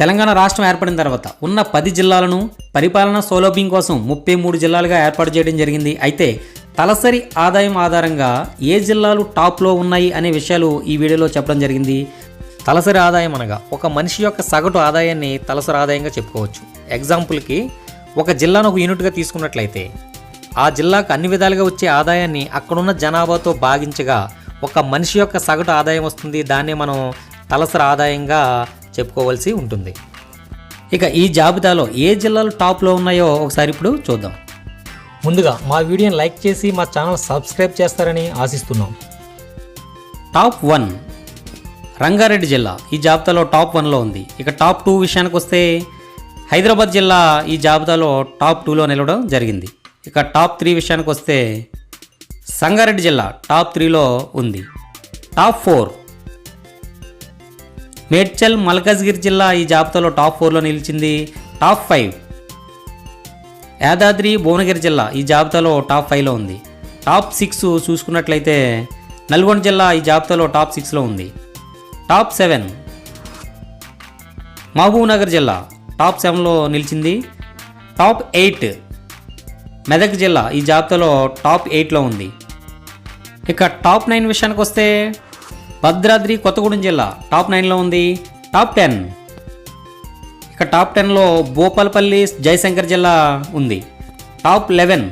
తెలంగాణ రాష్ట్రం ఏర్పడిన తర్వాత ఉన్న పది జిల్లాలను పరిపాలనా సౌలభ్యం కోసం ముప్పై మూడు జిల్లాలుగా ఏర్పాటు చేయడం జరిగింది. అయితే తలసరి ఆదాయం ఆధారంగా ఏ జిల్లాలు టాప్లో ఉన్నాయి అనే విషయాలు ఈ వీడియోలో చెప్పడం జరిగింది. తలసరి ఆదాయం అనగా ఒక మనిషి యొక్క సగటు ఆదాయాన్ని తలసరి ఆదాయంగా చెప్పుకోవచ్చు. ఎగ్జాంపుల్కి ఒక జిల్లాను ఒక యూనిట్గా తీసుకున్నట్లయితే ఆ జిల్లాకు అన్ని విధాలుగా వచ్చే ఆదాయాన్ని అక్కడున్న జనాభాతో భాగించగా ఒక మనిషి యొక్క సగటు ఆదాయం వస్తుంది. దాన్ని మనం తలసరి ఆదాయంగా చెప్పుకోవాల్సి ఉంటుంది. ఇక ఈ జాబితాలో ఏ జిల్లాలు టాప్లో ఉన్నాయో ఒకసారి ఇప్పుడు చూద్దాం. ముందుగా మా వీడియోని లైక్ చేసి మా ఛానల్ సబ్స్క్రైబ్ చేస్తారని ఆశిస్తున్నాం. Top one. రంగారెడ్డి జిల్లా ఈ జాబితాలో టాప్ వన్లో ఉంది. ఇక టాప్ టూ విషయానికి వస్తే హైదరాబాద్ జిల్లా ఈ జాబితాలో టాప్ టూలో నిలవడం జరిగింది. ఇక టాప్ త్రీ విషయానికి వస్తే సంగారెడ్డి జిల్లా టాప్ త్రీలో ఉంది. Top four. మేడ్చల్ మల్కజ్గిరి జిల్లా ఈ జాబితాలో టాప్ ఫోర్లో నిలిచింది. Top five. యాదాద్రి భువనగిరి జిల్లా ఈ జాబితాలో టాప్ ఫైవ్లో ఉంది. టాప్ సిక్స్ చూసుకున్నట్లయితే నల్గొండ జిల్లా ఈ జాబితాలో టాప్ సిక్స్లో ఉంది. Top seven. మహబూబ్నగర్ జిల్లా టాప్ సెవెన్లో నిలిచింది. Top eight. మెదక్ జిల్లా ఈ జాబితాలో టాప్ ఎయిట్లో ఉంది. ఇక టాప్ నైన్ విషయానికి వస్తే భద్రాద్రి కొత్తగూడెం జిల్లా. టాప్ నైన్లో ఉంది. Top ten. ఇక టాప్ టెన్లో భూపాలపల్లి జయశంకర్ జిల్లా ఉంది. Top eleven.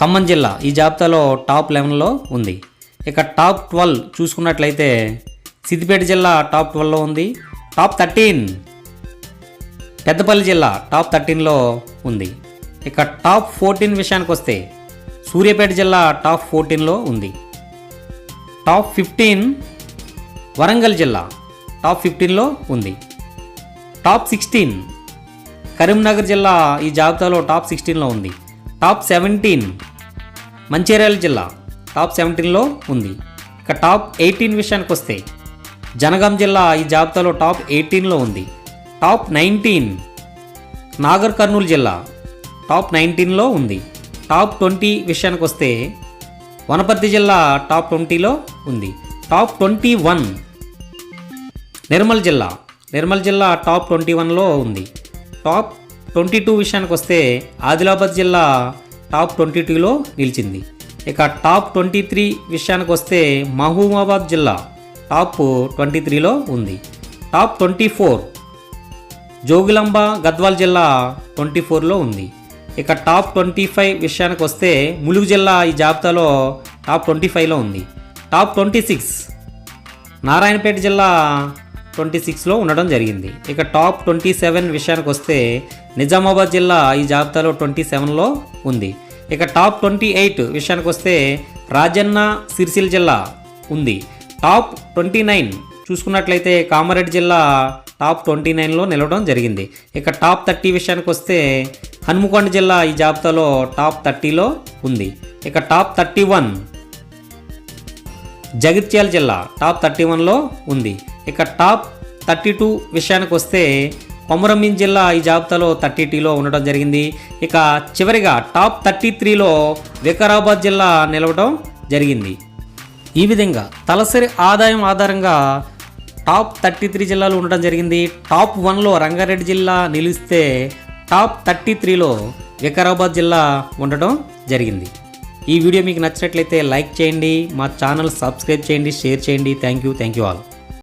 ఖమ్మం జిల్లా ఈ జాబితాలో టాప్ లెవెన్లో ఉంది. ఇక టాప్ ట్వెల్వ్ చూసుకున్నట్లయితే సిద్దిపేట జిల్లా టాప్ ట్వెల్వ్లో ఉంది. Top thirteen. పెద్దపల్లి జిల్లా టాప్ థర్టీన్లో ఉంది. ఇక టాప్ ఫోర్టీన్ విషయానికి వస్తే సూర్యాపేట జిల్లా టాప్ ఫోర్టీన్లో ఉంది. టాప్ ఫిఫ్టీన్ వరంగల్ జిల్లా టాప్ ఫిఫ్టీన్లో ఉంది. టాప్ సిక్స్టీన్ కరీంనగర్ జిల్లా ఈ జాబితాలో టాప్ సిక్స్టీన్లో ఉంది. టాప్ సెవెంటీన్ మంచిర్యాల జిల్లా టాప్ సెవెంటీన్లో ఉంది. ఇక టాప్ ఎయిటీన్ విషయానికి వస్తే జనగాం జిల్లా ఈ జాబితాలో టాప్ ఎయిటీన్లో ఉంది. టాప్ నైన్టీన్ నాగర్ కర్నూలు జిల్లా టాప్ నైన్టీన్లో ఉంది. టాప్ ట్వంటీ విషయానికి వస్తే వనపర్తి జిల్లా టాప్ ట్వంటీలో ఉంది. టాప్ ట్వంటీ వన్ నిర్మల్ జిల్లా. నిర్మల్ జిల్లా టాప్ ట్వంటీ వన్లో ఉంది. టాప్ ట్వంటీ టూ విషయానికి వస్తే ఆదిలాబాద్ జిల్లా టాప్ ట్వంటీ టూలో నిలిచింది. ఇక టాప్ ట్వంటీ త్రీ విషయానికి వస్తే మహబూబాబాద్ జిల్లా టాప్ ట్వంటీ త్రీలో ఉంది. Top twenty four Jogulamba Gadwal జిల్లా ట్వంటీ ఫోర్లో ఉంది. ఇక టాప్ ట్వంటీ ఫైవ్ విషయానికి వస్తే ములుగు జిల్లా ఈ జాబితాలో టాప్ ట్వంటీ ఫైవ్లో ఉంది. Top twenty six. నారాయణపేట జిల్లా ట్వంటీ సిక్స్లో ఉండడం జరిగింది. ఇక టాప్ ట్వంటీ సెవెన్ విషయానికి వస్తే నిజామాబాద్ జిల్లా ఈ జాబితాలో ట్వంటీ సెవెన్లో ఉంది. ఇక టాప్ ట్వంటీ ఎయిట్ విషయానికి వస్తే రాజన్న సిరిసిల్ జిల్లా ఉంది. టాప్ ట్వంటీ నైన్ చూసుకున్నట్లయితే కామారెడ్డి జిల్లా టాప్ ట్వంటీ నైన్లో నిలవడం జరిగింది. ఇక టాప్ థర్టీ విషయానికి వస్తే హనుమకొండ జిల్లా ఈ జాబితాలో టాప్ థర్టీలో ఉంది. ఇక టాప్ థర్టీ వన్ జగిత్యాల జిల్లా టాప్ థర్టీ వన్లో ఉంది. ఇక టాప్ థర్టీ టూ విషయానికి వస్తే కొమరంభీం జిల్లా ఈ జాబితాలో థర్టీ టీలో ఉండడం జరిగింది. ఇక చివరిగా టాప్ థర్టీ త్రీలో వికారాబాద్ జిల్లా నిలవడం జరిగింది. ఈ విధంగా తలసరి ఆదాయం ఆధారంగా టాప్ థర్టీ త్రీ జిల్లాలు ఉండడం జరిగింది. టాప్ వన్లో రంగారెడ్డి జిల్లా నిలిస్తే టాప్ థర్టీ త్రీలో వికారాబాద్ జిల్లా ఉండడం జరిగింది. ఈ వీడియో మీకు నచ్చినట్లయితే లైక్ చేయండి మా ఛానల్ సబ్స్క్రైబ్ చేయండి షేర్ చేయండి. Thank you thank you all